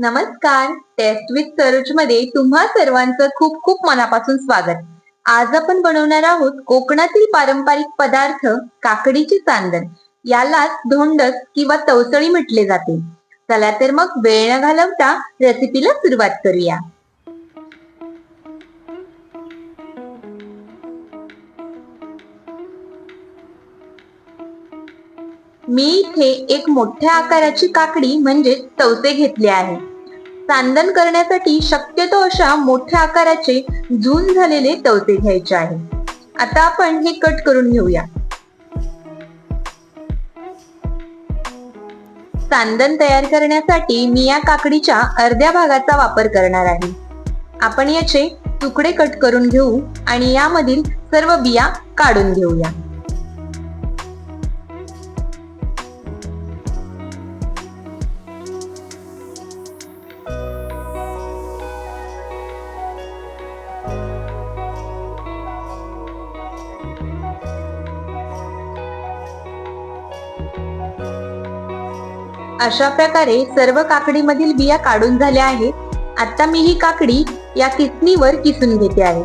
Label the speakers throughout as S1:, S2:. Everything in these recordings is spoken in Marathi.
S1: नमस्कार. टेस्ट विथ सरोजमध्ये तुम्हा सर्वांचं खूप खूप मनापासून स्वागत. आज आपण बनवणार आहोत कोकणातील पारंपरिक पदार्थ काकडीचे चांदण. यालाच धोंडस किंवा तवसळी म्हटले जाते. चला तर मग वेळ न घालवता रेसिपीला सुरुवात करूया. मी इथे एक मोठ्या आकाराची काकडी म्हणजे तवसे घेतले आहे. चांदण करण्यासाठी शक्यतो अशा मोठ्या आकाराचे झून झालेले तवते घ्यायचे आहे. आता आपण हे कट करून घेऊया. चांदण तयार करण्यासाठी मी या काकडीच्या अर्ध्या भागाचा वापर करणार आहे. आपण याचे तुकडे कट करून घेऊ आणि यामधील सर्व बिया काढून घेऊया. अशा प्रकारे सर्व काकडीमधील बिया काढून झाल्या आहेत. आता मी ही काकडी या किसणीवर किसून घेते आहे.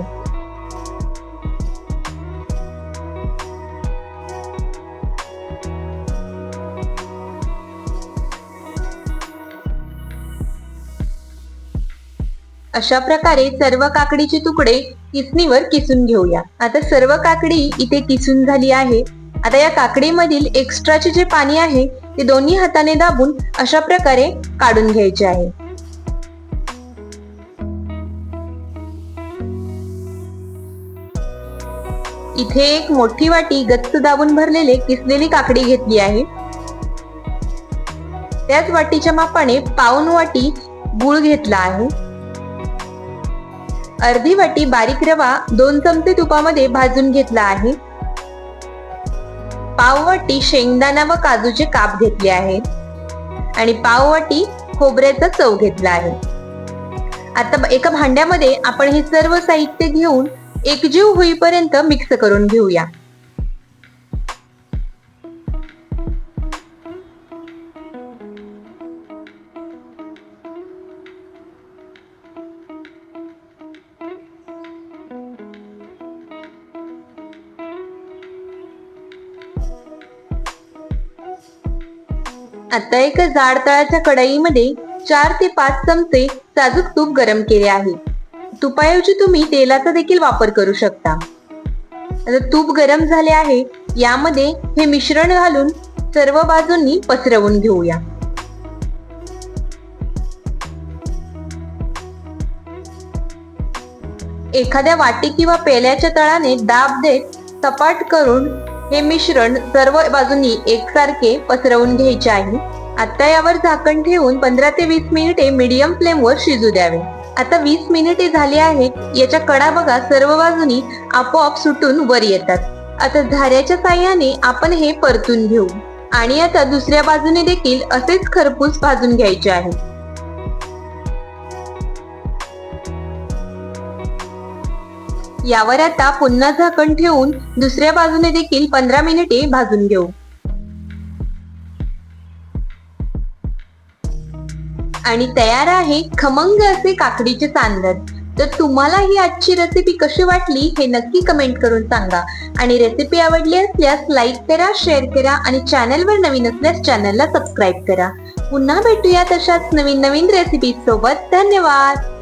S1: अशा प्रकारे सर्व काकडीचे तुकडे किसणीवर किसून घेऊया. आता सर्व काकडी इथे किसून झाली आहे. आता या काकडीमधील एक्स्ट्राचे जे पाणी आहे ते दोन्ही हाताने दाबून अशा प्रकारे काढून घ्यायचे आहे. इथे एक मोठी वाटी गच्च दाबून भरलेले किसलेली काकडी घेतली आहे. त्याच वाटीच्या मापाने पाऊन वाटी गुळ घेतला आहे. अर्धी वाटी बारीक रवा दोन चमचे तुपामध्ये भाजून घेतला आहे. पाववाटी शेंगदाणा व काजूचे काप घेतले आहे. आणि पाववाटी खोबऱ्याचा चव घेतला आहे. आता एका भांड्यामध्ये आपण हे सर्व साहित्य घेऊन एकजीव होईपर्यंत मिक्स करून घेऊया. आता एका जाड तळाच्या कढईमध्ये चार ते पाच चमचे साजूक तूप गरम केले आहे. तुपाऐवजी तुम्ही तेलाचा देखील वापर करू शकता. आता तूप गरम झाले आहे यामध्ये हे मिश्रण घालून सर्व बाजूंनी पसरवून घेऊया. एखाद्या वाटी किंवा पेल्याच्या तळाने दाब देत सपाट करून हे मिश्रण सर्व बाजूंनी एकसारखे पसरवून घ्यायचे आहे. आता यावर झाकण ठेवून पंधरा ते वीस मिनिटे मीडियम फ्लेमवर शिजू द्यावे. आता वीस मिनिटे झाली आहेत याच्या कडा बघा सर्व बाजूनी आपोआप सुटून वर येतात. आता झाऱ्याच्या साह्याने आपण हे परतून घेऊ. आणि आता दुसऱ्या बाजूने देखील असेच खरपूस भाजून घ्यायचे आहे. यावर आता पुन्हा झाकण ठेवून दुसऱ्या बाजूने देखील पंधरा मिनिटे भाजून घेऊ. आणि तयार आहे खमंग असे काकडीचे चांदण तर तुम्हाला ही आजची रेसिपी कशी वाटली हे नक्की कमेंट करून सांगा. आणि रेसिपी आवडली असल्यास लाईक करा शेअर करा आणि चॅनलवर नवीन असल्यास चॅनलला सबस्क्राईब करा. पुन्हा भेटूया तशाच नवीन नवीन रेसिपी सोबत. धन्यवाद!